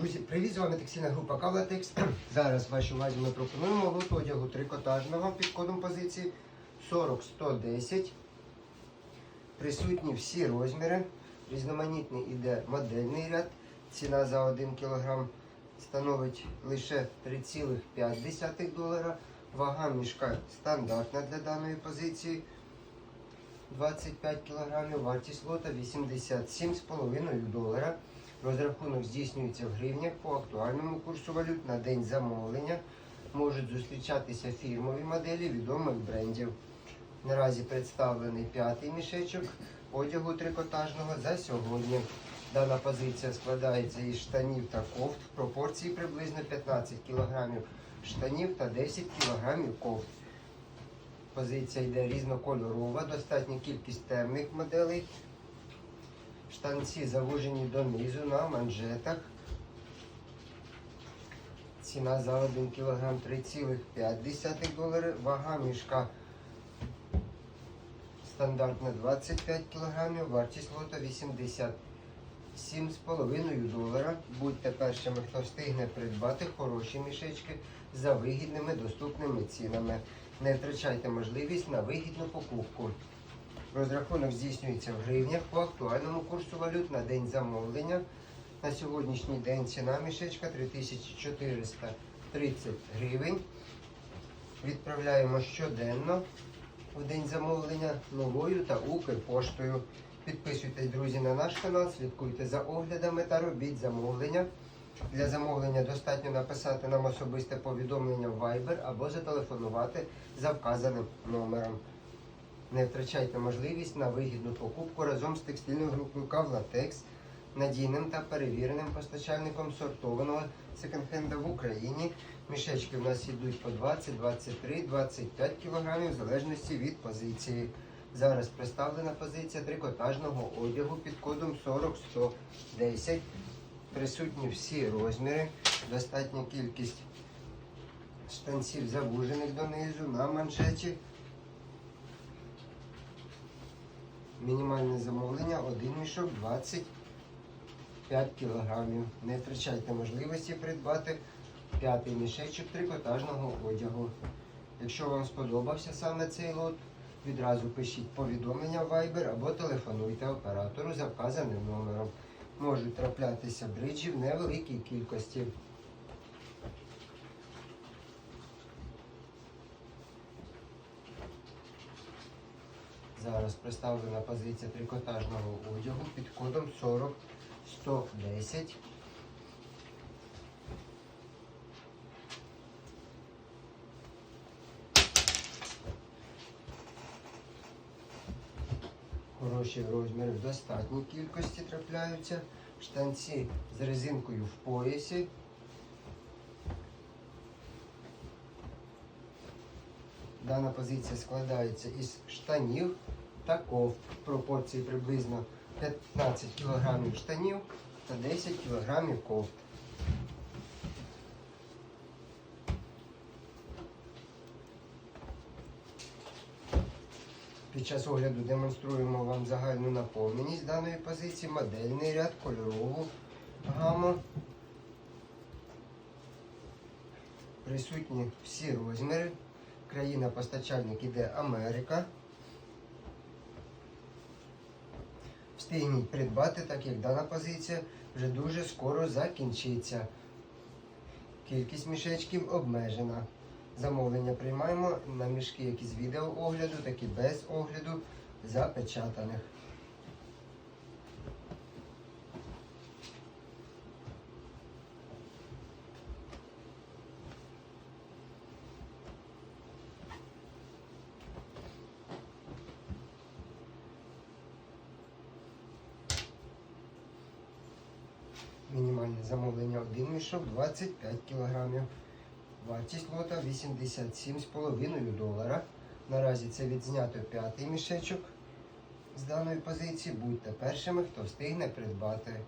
Друзі, привіт, з вами текстильна група Кавлатекс. Зараз вашій увазі ми пропонуємо лот одягу трикотажного під кодом позиції 40-110. Присутні всі розміри. Різноманітний іде модельний ряд. Ціна за 1 кг становить лише 3,5 долара. Вага мішка стандартна для даної позиції. 25 кг, вартість лота 87,5 долара. Розрахунок здійснюється в гривнях по актуальному курсу валют на день замовлення. Можуть зустрічатися фірмові моделі відомих брендів. Наразі представлений п'ятий мішечок одягу трикотажного за сьогодні. Дана позиція складається із штанів та кофт в пропорції приблизно 15 кг штанів та 10 кг кофт. Позиція йде різнокольорова, достатня кількість темних моделей. Штанці завужені донизу на манжетах. Ціна за 1 кг 3,5 долари. Вага мішка стандартна 25 кг, вартість лота 87,5 долара. Будьте першими, хто встигне придбати хороші мішечки за вигідними доступними цінами. Не втрачайте можливість на вигідну покупку. Розрахунок здійснюється в гривнях по актуальному курсу валют на день замовлення. На сьогоднішній день ціна мішечка 3430 гривень. Відправляємо щоденно в день замовлення новою та Укрпоштою. Підписуйтесь, друзі, на наш канал, слідкуйте за оглядами та робіть замовлення. Для замовлення достатньо написати нам особисте повідомлення в Viber або зателефонувати за вказаним номером. Не втрачайте можливість на вигідну покупку разом з текстильною групою Кавлатекс, надійним та перевіреним постачальником сортованого секонд-хенда в Україні. Мішечки в нас йдуть по 20, 23, 25 кг в залежності від позиції. Зараз представлена позиція трикотажного одягу під кодом 40110. Присутні всі розміри, достатня кількість штанців завужених донизу на манжеті. Мінімальне замовлення один мішок 25 кг. Не втрачайте можливості придбати п'ятий мішечок трикотажного одягу. Якщо вам сподобався саме цей лот, відразу пишіть повідомлення в Viber або телефонуйте оператору за вказаним номером. Можуть траплятися бриджі в невеликій кількості. Зараз представлена позиція трикотажного одягу під кодом 40110. Хороші розміри в достатній кількості трапляються. Штанці з резинкою в поясі. Дана позиція складається із штанів та кофт в пропорції приблизно 15 кг штанів та 10 кг кофт. Під час огляду демонструємо вам загальну наповненість даної позиції, модельний ряд, кольорову гаму. Присутні всі розміри. Країна-постачальник іде Америка. Встигніть придбати, так як дана позиція вже дуже скоро закінчиться. Кількість мішечків обмежена. Замовлення приймаємо на мішки як із відеоогляду, так і без огляду запечатаних. Мінімальне замовлення один мішок 25 кг. Вартість лота 87,5 долара. Наразі це відзнято п'ятий мішечок з даної позиції. Будьте першими, хто встигне придбати.